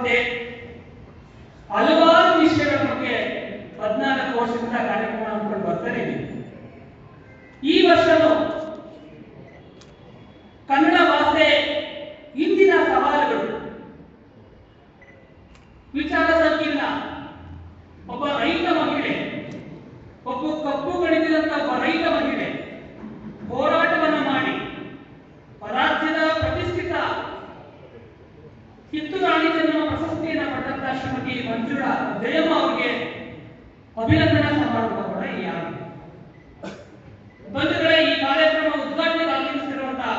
ಸೇರುವಂತೆ ಹಲವಾರು ವಿಷಯಗಳ ಬಗ್ಗೆ ಹದಿನಾಲ್ಕು ವರ್ಷದಿಂದ ಕಾರ್ಯಕ್ರಮ ಹಮ್ಮಿಕೊಂಡು ಬರ್ತಾನೆ ಈ ವರ್ಷನೂ ಕನ್ನಡ ಭಾಷೆ ಇಂದಿನ ಸವಾಲುಗಳು. ವಿಚಾರ ಸಂಕೀರ್ಣ. ಒಬ್ಬ ರೈತ ಮಹಿಳೆ, ಒಬ್ಬ ಕಪ್ಪು ಗಣಿತದಂತ ಒಬ್ಬ ರೈತ ಮಹಿಳೆ ಹೋರಾಟವನ್ನ ಮಾಡಿ, ರಾಜ್ಯದ ಪ್ರತಿಷ್ಠಿತ ಕಿತ್ತೂರು ಪಡೆದಂತ ಶ್ರೀಮತಿ ಮಂಜುಳಾ ಅವರಿಗೆ ಅಭಿನಂದನಾ ಸಮಾರಂಭ ಕೂಡ ಈ ಬಂಧುಗಳೇ, ಈ ಕಾರ್ಯಕ್ರಮ ಉದ್ಘಾಟನೆ ಆಗಮಿಸಿರುವಂತಹ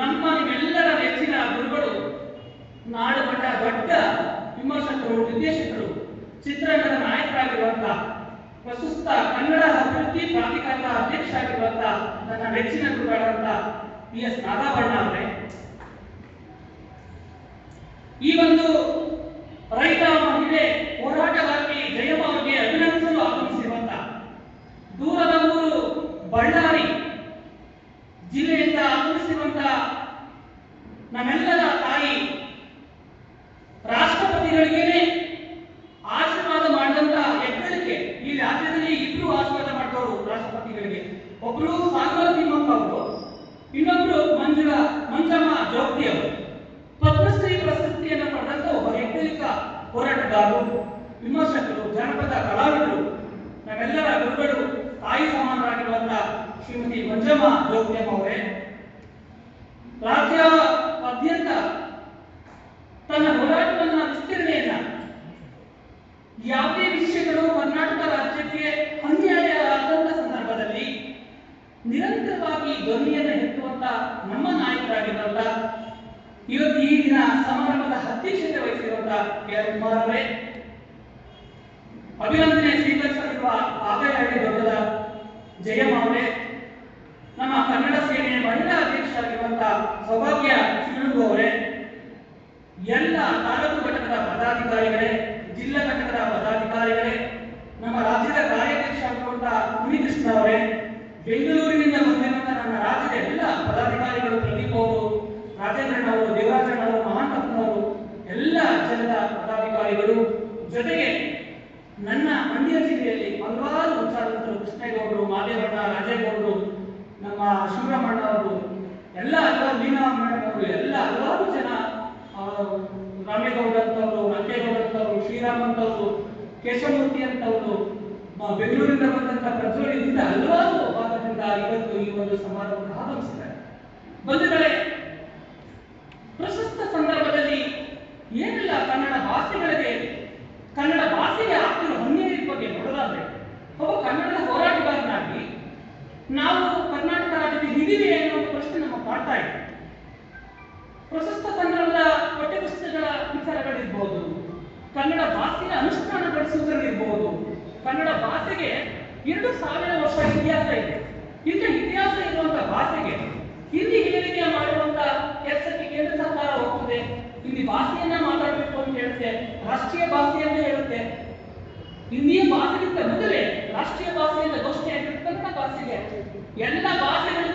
ನಮ್ಮ ನಿಮ್ಮೆಲ್ಲರ ನೆಚ್ಚಿನ ಗುರುಗಳು ನಾಡು ಬಂಡ ದೊಡ್ಡ ವಿಮರ್ಶಕರು, ನಿರ್ದೇಶಕರು, ಚಿತ್ರರಂಗದ ನಾಯಕರಾಗಿರುವಂತಹ ಪ್ರಸ್ತುತ ಕನ್ನಡ ಅಭಿವೃದ್ಧಿ ಪ್ರಾಧಿಕಾರದ ಅಧ್ಯಕ್ಷ ಆಗಿರುವಂತಹ ನನ್ನ ನೆಚ್ಚಿನ ಗುರುಗಳಾದಂತಹ ಪಿ ಎಸ್ ನಾಗಾಭರಣ ಅವರೇ. ಈ ಒಂದು ರೈತ ಮಹಿಳೆ ಹೋರಾಟಗಾರ್ತಿ ಶ್ರೀಮತಿ ಮಂಜಮ್ಮ ಜೋಗ್ತಿಯಮ್ಮ ಅವರೇ ರಾಜ್ಯಾದ್ಯಂತ ತನ್ನ ಹೋರಾಟವನ್ನ ವಿಸ್ತರಣೆಯನ್ನ ಯಾವುದೇ ವಿಷಯಗಳು ಕರ್ನಾಟಕ ರಾಜ್ಯಕ್ಕೆ ಅನ್ಯಾಯ ಆದಂತ ಸಂದರ್ಭದಲ್ಲಿ ನಿರಂತರವಾಗಿ ಧ್ವನಿಯನ್ನು ಎತ್ತುವಂತ ನಮ್ಮ ನಾಯಕರಾಗಿರುವಂತ ಇವತ್ತು ಈ ದಿನ ಸಮಾರಂಭದ ಅಧ್ಯಕ್ಷತೆ ವಹಿಸಿರುವಂತ ಕೆ ಆರ್ ಕುಮಾರ್ ಅಭಿನಂದನೆ ಸ್ವೀಕರಿಸಲಿರುವ ದೊಡ್ಡದ ಜಯಮ್ಮ ಅವರೇ ನಮ್ಮ ಕನ್ನಡ ಸೇನೆಯ ಮಹಿಳಾ ಅಧ್ಯಕ್ಷರಾಗಿರುವಂತಹ ಸೌಭಾಗ್ಯ ಎಲ್ಲ ತಾಲೂಕು ಘಟಕದ ಪದಾಧಿಕಾರಿಗಳೇ, ಜಿಲ್ಲಾ ಘಟಕದ ಪದಾಧಿಕಾರಿಗಳೇ, ನಮ್ಮ ರಾಜ್ಯದ ಕಾರ್ಯಾಧ್ಯಕ್ಷ ಆಗಿರುವಂತಹ ಮುನಿಕೃಷ್ಣ ಅವರೇ, ಬೆಂಗಳೂರಿನಿಂದ ಬಂದಿರುವಂತಹ ನಮ್ಮ ರಾಜ್ಯದ ಎಲ್ಲ ಪದಾಧಿಕಾರಿಗಳು ಪ್ರದೀಪ್ ಅವರು ರಾಜೇಂದ್ರನ್ ಅವರು, ದೇವರಾಜಣ್ಣ ಅವರು ಮಹಾಂತಪ್ಪನವರು ಎಲ್ಲ ಜನರ ಪದಾಧಿಕಾರಿಗಳು, ಜೊತೆಗೆ ನನ್ನ ಮಂಡ್ಯ ಜಿಲ್ಲೆಯಲ್ಲಿ ಹಲವಾರು ಉಚ್ಚಾರಕರು ಕೃಷ್ಣೇಗೌಡರು ಮಾದೇವಣ್ಣ ರಾಜೇಗೌಡರು ನಮ್ಮ ಸುಬ್ರಹ್ಮಣ್ಯ ಅವರು, ಎಲ್ಲ ಹಲವಾರು ಮೀನಾ ಮೇಡಮ್ ಎಲ್ಲ ಹಲವಾರು ಜನ ರಾಮೇಗೌಡ ಅಂತವರು ರಂಗೇಗೌಡ ಅಂತವರು ಶ್ರೀರಾಮ್ ಅಂತವರು ಕೇಶವಮೂರ್ತಿ ಅಂತವರು ಬೆಂಗಳೂರಿಂದ ಬಂದಂತ ಪ್ರಜ್ವಲಿನಿಂದ ಹಲವಾರು ಭಾಗದಿಂದ ಇವತ್ತು ಈ ಒಂದು ಸಮಾರಂಭಕ್ಕೆ ಆಗಮಿಸಿದ್ದಾರೆ ಬಂಧುಗಳೇ ಪ್ರಶಸ್ತ ಸಂದರ್ಭದಲ್ಲಿ ಏನೆಲ್ಲ ಕನ್ನಡ ಭಾಷೆಗಳಿಗೆ, ಕನ್ನಡ ಭಾಷೆಗೆ ಆಗ್ತಿರೋ ಅನ್ಯಾಯದ ಬಗ್ಗೆ ನೋಡೋದಾದ್ರೆ ಒಬ್ಬ ಕನ್ನಡದ ಹೋರಾಟಗಾರನಾಗಿ ನಾವು ಕರ್ನಾಟಕ ರಾಜ್ಯದಲ್ಲಿ ಇದೀವಿ ಅನ್ನೋ ಒಂದು ಪ್ರಶ್ನೆ ನಮ್ಮ ಪಾಠ ಇದೆ. ಪ್ರಶಸ್ತ ಸಂದರ್ಭದ ಪಠ್ಯಪುಸ್ತಕಗಳ ವಿಚಾರಗಳಿರ್ಬೋದು. ಕನ್ನಡ ಭಾಷೆಯ ಅನುಷ್ಠಾನಗೊಳಿಸುವುದರಲ್ಲಿರ್ಬೋದು ಕನ್ನಡ ಭಾಷೆಗೆ ಎರಡು ಸಾವಿರ ವರ್ಷ ಇತಿಹಾಸ ಇದೆ. ಇಂಥ ಇತಿಹಾಸ ಇರುವಂತಹ ಭಾಷೆಗೆ ಹಿಂದಿ ಹೇಳಿಕೆ ಮಾಡುವಂತ ಕೆಲಸಕ್ಕೆ ಕೇಂದ್ರ ಸರ್ಕಾರ ಹೋಗ್ತದೆ. ಹಿಂದಿ ಭಾಷೆಯನ್ನ ಮಾತಾಡಬೇಕು ಅಂತ ಹೇಳುತ್ತೆ, ರಾಷ್ಟ್ರೀಯ ಭಾಷೆ ಅಂತ ಹೇಳುತ್ತೆ. ಹಿಂದಿಯ ಭಾಷೆಗಿಂತ ಮೊದಲೇ ರಾಷ್ಟ್ರೀಯ ಭಾಷೆಯಿಂದ ಘೋಷಣೆ ಆಗಿರ್ತಕ್ಕಂಥ ಭಾಷೆಗೆ. ಎಲ್ಲ ಭಾಷೆಗಳು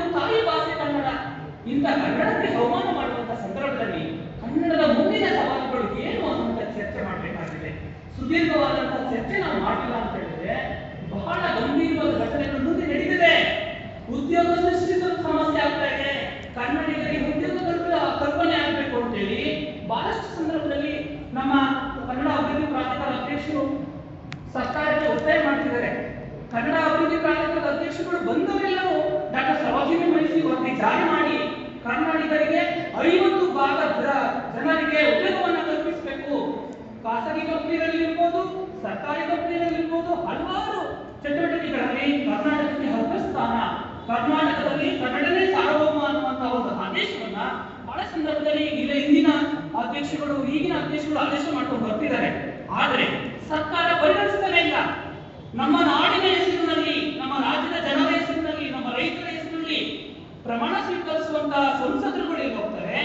ಇಂಥ ಕನ್ನಡಕ್ಕೆ ಅವಮಾನ ಮಾಡುವಂತ ಸಂದರ್ಭದಲ್ಲಿ ಕನ್ನಡದ ಮುಂದಿನ ಸವಾಲುಗಳು ಏನು ಅನ್ನುವಂತ ಚರ್ಚೆ ಮಾಡಬೇಕಾಗಿದೆ. ಸುದೀರ್ಘವಾದಂತಹ ಚರ್ಚೆ ನಾವು ಮಾಡಿಲ್ಲ ಅಂತ ಹೇಳಿದ್ರೆ ಬಹಳ ಗಂಭೀರವಾದ ಘಟನೆಗಳು ಮುಂದೆ ನಡೀತಿದೆ ಉದ್ಯೋಗ ಸೃಷ್ಟಿಸಲು ಸಮಸ್ಯೆ ಆಗ್ತಾ ಇದೆ. ಕನ್ನಡಿಗರಿಗೆ ಉದ್ಯೋಗ ಕಲ್ಪನೆ ಕಲ್ಪನೆ ಆಗಬೇಕು ಅಂತೇಳಿ ಬಹಳಷ್ಟು ಸಂದರ್ಭದಲ್ಲಿ ನಮ್ಮ ಕನ್ನಡ ಅಭಿವೃದ್ಧಿ ಪ್ರಾಧಿಕಾರ ಅಧ್ಯಕ್ಷರು ಸರ್ಕಾರಕ್ಕೆ ಒತ್ತಾಯ ಮಾಡ್ತಿದ್ದಾರೆ. ಕನ್ನಡ ಅಭಿವೃದ್ಧಿ ಪ್ರಾಧಿಕಾರದ ಅಧ್ಯಕ್ಷರುಗಳು ಬಂದವರೆಲ್ಲರೂ ಡಾಕ್ಟರ್ ಸರೋಜಿನಿ ಮೈಸಿ ವರದಿ ಜಾರಿ ಮಾಡಿ ಕನ್ನಡಿಗರಿಗೆ ಐವತ್ತು ಭಾಗದ ಜನರಿಗೆ ಉದ್ಯೋಗವನ್ನು ಕಲ್ಪಿಸಬೇಕು. ಖಾಸಗಿ ಕಂಪನಿಗಳಲ್ಲಿ ಇರ್ಬೋದು, ಸರ್ಕಾರಿ ಕಂಪನಿಗಳಲ್ಲಿ ಇರ್ಬೋದು, ಹಲವಾರು ಚಟುವಟಿಕೆಗಳಲ್ಲಿ ಕರ್ನಾಟಕಕ್ಕೆ ಸ್ಥಾನ. ಕರ್ನಾಟಕದಲ್ಲಿ ಕನ್ನಡನೇ ಸಾರ್ವಭೌಮ ಅನ್ನುವಂತಹ ಒಂದು ಆದೇಶವನ್ನ ಬಹಳ ಸಂದರ್ಭದಲ್ಲಿ ಇಲ್ಲ ಹಿಂದಿನ ಅಧ್ಯಕ್ಷಗಳು ಈಗಿನ ಅಧ್ಯಕ್ಷಗಳು ಆದೇಶ ಮಾಡ್ಕೊಂಡು ಬರ್ತಿದ್ದಾರೆ. ಆದರೆ ಸರ್ಕಾರ ಪರಿಗಣಿಸ್ತಾನೆ ಇಲ್ಲ. ನಮ್ಮ ನಾಡಿನ ಪ್ರಮಾಣ ಸ್ವೀಕರಿಸುವಂತಹ ಏನ್ ಹೋಗ್ತಾರೆ?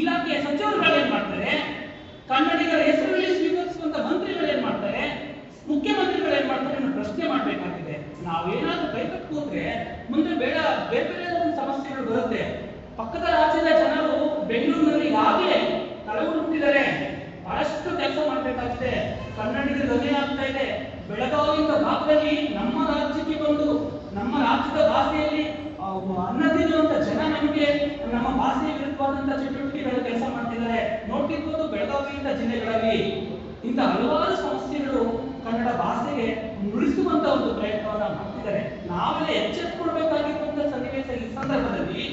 ಇಲಾಖೆಯ ಸಚಿವರುಗಳೇನ್ ಮಾಡ್ತಾರೆ? ಕನ್ನಡಿಗರ ಹೆಸರಲ್ಲಿ ಸ್ವೀಕರಿಸುವಂತ ಮಂತ್ರಿಗಳೇನ್ ಮಾಡ್ತಾರೆ? ಮುಖ್ಯಮಂತ್ರಿಗಳೇನ್ ಮಾಡ್ತಾರೆ ಪ್ರಶ್ನೆ ಮಾಡಬೇಕಾಗಿದೆ. ನಾವೇನಾದ್ರೂ ಬೈಕಟ್ ಕೂತ್ರೆ ಮುಂದೆ ಬೇಡ, ಬೇರೆ ಬೇರೆ ಸಮಸ್ಯೆಗಳು ಬರುತ್ತೆ. ಪಕ್ಕದ ರಾಜ್ಯದ ಜನರು ಬೆಂಗಳೂರಿನಲ್ಲಿ ಆಗಲೇ ತಲೆಗಳು ಹುಟ್ಟಿದ್ದಾರೆ ಬಹಳಷ್ಟು ಕೆಲಸ ಮಾಡಬೇಕಾಗಿದೆ. ಕನ್ನಡಿಗರ ಧ್ವನಿ ಆಗ್ತಾ ಇದೆ. ಬೆಳಗಾವಿಯಿಂದ ಭಾಗದಲ್ಲಿ ನಮ್ಮ ರಾಜ್ಯಕ್ಕೆ ಬಂದು, ನಮ್ಮ ರಾಜ್ಯದ ಭಾಷೆಯಲ್ಲಿ ಆ, ಅನ್ನ ಜನ ನಮಗೆ ನಮ್ಮ ಭಾಷೆಯ ವಿರುದ್ಧವಾದಂತಹ ಚಟುವಟಿಕೆಗಳು ಕೆಲಸ ಮಾಡ್ತಿದ್ದಾರೆ. ನೋಡ್ತಿರ್ಬೋದು ಬೆಳಗಾವಿಯಿಂದ ಜಿಲ್ಲೆಗಳಲ್ಲಿ ಇಂಥ ಹಲವಾರು ಸಮಸ್ಯೆಗಳು ಕನ್ನಡ ಭಾಷೆಗೆ ನುಡಿಸುವಂತ ಒಂದು ಪ್ರಯತ್ನವನ್ನ ಮಾಡ್ತಿದ್ದಾರೆ. ನಾವೆಲ್ಲ ಎಚ್ಚೆತ್ತುಕೊಳ್ಬೇಕಾಗಿರುವಂತ ಸನ್ನಿವೇಶ ಈ ಸಂದರ್ಭದಲ್ಲಿ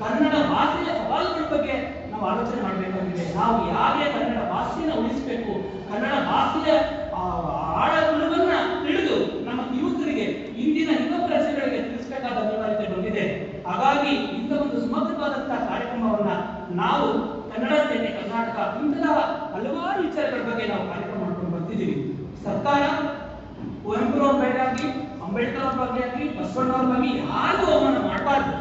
ಕನ್ನಡ ಭಾಷೆಯ ಸವಾಲುಗಳ ಬಗ್ಗೆ ನಾವು ಆಲೋಚನೆ ಮಾಡಬೇಕಾಗಿದೆ. ನಾವು ಯಾರೇ ಕನ್ನಡ ಭಾಷೆಯನ್ನು ಉಳಿಸಬೇಕು ಕನ್ನಡ ಭಾಷೆಯ ಆ, ಆಳಗುಣವನ್ನ ತಿಳಿದು ನಮ್ಮ ಯುವಕರಿಗೆ ಇಂದಿನ ಯುವ ಪ್ರಜೆಗಳಿಗೆ ತಿಳಿಸಬೇಕಾದ ಅನಿವಾರ್ಯತೆ ಬಂದಿದೆ ಹಾಗಾಗಿ ಇಂಥ ಒಂದು ಸುಮಧುರವಾದಂತಹ ಕಾರ್ಯಕ್ರಮವನ್ನ ನಾವು ಕನ್ನಡ ಸೇನೆ ಕರ್ನಾಟಕ ಇಂತಹ ಹಲವಾರು ವಿಚಾರಗಳ ಬಗ್ಗೆ ನಾವು ಕಾರ್ಯಕ್ರಮ ಮಾಡ್ಕೊಂಡು ಬರ್ತಿದ್ದೀವಿ. ಸರ್ಕಾರ, ಕುವೆಂಪುರವ್ರ ಬಗ್ಗೆ ಆಗಲಿ, ಅಂಬೇಡ್ಕರ್ ಅವ್ರ ಬಗ್ಗೆ ಆಗಲಿ ಬಸವಣ್ಣವ್ರ ಬಗ್ಗೆ ಯಾರಿಗೂ ಅವಮಾನ ಮಾಡಬಾರ್ದು.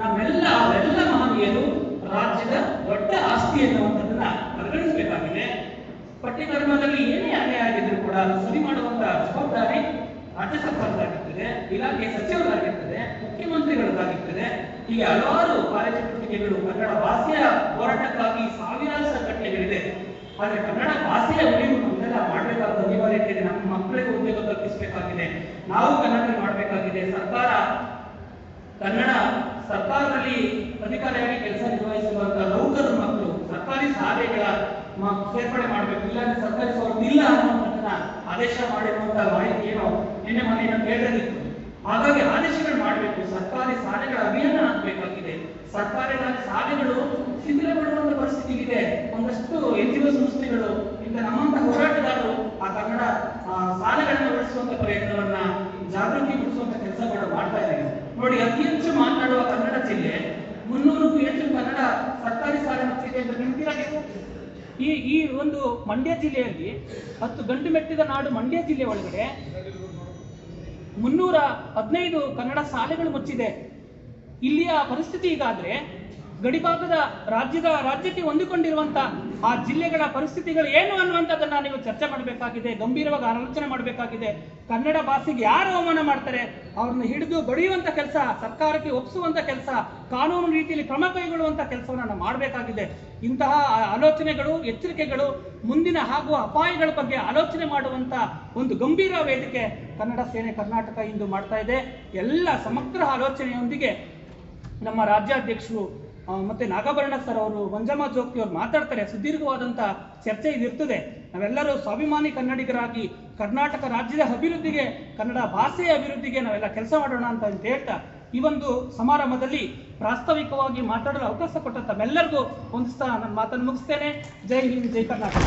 ನಾವೆಲ್ಲ ಅವೆಲ್ಲ ಮಹನೀಯರು ರಾಜ್ಯದ ದೊಡ್ಡ ಆಸ್ತಿ ಎನ್ನುವಂಥದ್ದನ್ನ ಪರಿಗಣಿಸಬೇಕಾಗಿದೆ. ಪಠ್ಯಕ್ರಮದಲ್ಲಿ ಏನೇ ಅನ್ಯಾಯ ಆಗಿದ್ರು ಕೂಡ ಸರಿ ಮಾಡುವಂತ ಜವಾಬ್ದಾರಿ ರಾಜ್ಯ ಸರ್ಕಾರದಾಗಿರ್ತದೆ ಇಲಾಖೆ ಸಚಿವರಾಗಿರ್ತದೆ, ಮುಖ್ಯಮಂತ್ರಿಗಳದ್ದಾಗಿರ್ತದೆ. ಹೀಗೆ ಹಲವಾರು ಕಾರ್ಯಚಟುವಟಿಕೆಗಳು ಕನ್ನಡ ಭಾಷೆಯ ಹೋರಾಟಕ್ಕಾಗಿ ಸಾವಿರಾರು ಸಂಘಟನೆಗಳಿದೆ ಆದ್ರೆ ಕನ್ನಡ ಭಾಷೆಯ ಉಳಿವು ನಮ್ಮೆಲ್ಲ ಮಾಡಬೇಕಾದ ಅನಿವಾರ್ಯತೆ ಇದೆ ನಮ್ಮ ಮಕ್ಕಳಿಗೆ ಉದ್ಯೋಗ ಕಲ್ಪಿಸಬೇಕಾಗಿದೆ. ನಾವು ಕನ್ನಡ ಮಾಡಬೇಕಾಗಿದೆ. ಸರ್ಕಾರ ಕನ್ನಡ ಸರ್ಕಾರದಲ್ಲಿ ಅಧಿಕಾರಿಯಾಗಿ ಕೆಲಸ ನಿರ್ವಹಿಸುವಂತ ನೌಕರರು ಮಕ್ಕಳು, ಸರ್ಕಾರಿ ಶಾಲೆಗಳ ಸೇರ್ಪಡೆ ಮಾಡಬೇಕು. ಇಲ್ಲಾಂದ್ರೆ ಸರ್ಕಾರಿ ಸೌಲಭ್ಯ ಇಲ್ಲ ಆದೇಶ ಮಾಡಿರುವಂತ ಮಾಹಿತಿ ಏನು ನಿನ್ನೆ ಮೊನ್ನೆ ಕೇಳಿದಿತ್ತು ಹಾಗಾಗಿ ಆದೇಶಗಳು ಮಾಡಬೇಕು. ಸರ್ಕಾರಿ ಶಾಲೆಗಳ ಅಭಿಯಾನ ಆಗಬೇಕಾಗಿದೆ. ಸರ್ಕಾರಿ ಶಾಲೆಗಳು ಶಿಥಿಲಗೊಳ್ಳುವಂತ ಪರಿಸ್ಥಿತಿ ಇದೆ ಒಂದಷ್ಟು ಎನ್ ಜಿ ಒ ಸಂಸ್ಥೆಗಳು, ಇಂಥ ನಮ್ಮಂತ ಹೋರಾಟಗಾರರು ಆ ಕನ್ನಡ ಶಾಲೆಗಳನ್ನು ಉಳಿಸುವಂತ ಪ್ರಯತ್ನವನ್ನ ಜಾಗೃತಿ ಕೆಲಸ ಕೆಲಸಗಳು ಮಾಡ್ತಾ ಇದ್ದಾರೆ. ನೋಡಿ, ಅತಿ ಹೆಚ್ಚು ಮಾತನಾಡುವ ಕನ್ನಡ ಜಿಲ್ಲೆ ಮುನ್ನೂರಕ್ಕೂ ಹೆಚ್ಚು ಕನ್ನಡ ಸರ್ಕಾರಿ ಶಾಲೆ ಮುಚ್ಚಿದೆ ಅಂತ ನಿಮ್ಗೆ ಈ ಈ ಒಂದು ಮಂಡ್ಯ ಜಿಲ್ಲೆಯಲ್ಲಿ ಹತ್ತು ಗಂಟು ಮೆಟ್ಟಿದ ನಾಡು ಮಂಡ್ಯ ಜಿಲ್ಲೆ ಒಳಗಡೆ ಮುನ್ನೂರ ಹದಿನೈದು ಕನ್ನಡ ಶಾಲೆಗಳು ಮುಚ್ಚಿದೆ. ಇಲ್ಲಿಯ ಪರಿಸ್ಥಿತಿ ಈಗಾದ್ರೆ ಗಡಿಭಾಗದ ರಾಜ್ಯದ ರಾಜ್ಯಕ್ಕೆ ಹೊಂದಿಕೊಂಡಿರುವಂತ ಆ ಜಿಲ್ಲೆಗಳ ಪರಿಸ್ಥಿತಿಗಳು ಏನು ಅನ್ನುವಂಥದ್ದನ್ನ ನೀವು ಚರ್ಚೆ ಮಾಡಬೇಕಾಗಿದೆ, ಗಂಭೀರವಾಗಿ ಆಲೋಚನೆ ಮಾಡಬೇಕಾಗಿದೆ. ಕನ್ನಡ ಭಾಷೆಗೆ ಯಾರು ಅವಮಾನ ಮಾಡ್ತಾರೆ? ಅವ್ರನ್ನ ಹಿಡಿದು ಬಡಿಯುವಂತ ಕೆಲಸ, ಸರ್ಕಾರಕ್ಕೆ ಒಪ್ಪಿಸುವಂತ ಕೆಲಸ, ಕಾನೂನು ರೀತಿಯಲ್ಲಿ ಕ್ರಮ ಕೈಗೊಳ್ಳುವಂತ ಕೆಲಸವನ್ನು ನಾನು ಮಾಡಬೇಕಾಗಿದೆ. ಇಂತಹ ಆಲೋಚನೆಗಳು, ಎಚ್ಚರಿಕೆಗಳು, ಮುಂದಿನ ಆಗುವ ಅಪಾಯಗಳ ಬಗ್ಗೆ ಆಲೋಚನೆ ಮಾಡುವಂತ ಒಂದು ಗಂಭೀರ ವೇದಿಕೆ ಕನ್ನಡ ಸೇನೆ ಕರ್ನಾಟಕ ಇಂದು ಮಾಡ್ತಾ ಇದೆ. ಎಲ್ಲ ಸಮಗ್ರ ಆಲೋಚನೆಯೊಂದಿಗೆ ನಮ್ಮ ರಾಜ್ಯಾಧ್ಯಕ್ಷರು ಮತ್ತೆ ನಾಗಾಭರಣ ಸರ್ ಅವರು, ಮಂಜಮ್ಮ ಜೋಕ್ತಿ ಅವರು ಮಾತಾಡ್ತಾರೆ, ಸುದೀರ್ಘವಾದಂತ ಚರ್ಚೆ ಇದಿರ್ತದೆ. ನಾವೆಲ್ಲರೂ ಸ್ವಾಭಿಮಾನಿ ಕನ್ನಡಿಗರಾಗಿ ಕರ್ನಾಟಕ ರಾಜ್ಯದ ಅಭಿವೃದ್ಧಿಗೆ, ಕನ್ನಡ ಭಾಷೆಯ ಅಭಿವೃದ್ಧಿಗೆ ನಾವೆಲ್ಲ ಕೆಲಸ ಮಾಡೋಣ ಅಂತ ಹೇಳ್ತಾ, ಈ ಒಂದು ಸಮಾರಂಭದಲ್ಲಿ ಪ್ರಾಸ್ತಾವಿಕವಾಗಿ ಮಾತಾಡಲು ಅವಕಾಶ ಕೊಟ್ಟ ತಮ್ಮೆಲ್ಲರಿಗೂ ಸಹ ನನ್ನ ಮಾತನ್ನು ಮುಗಿಸ್ತೇನೆ. ಜೈ ಹಿಂದ್, ಜೈ ಕರ್ನಾಟಕ.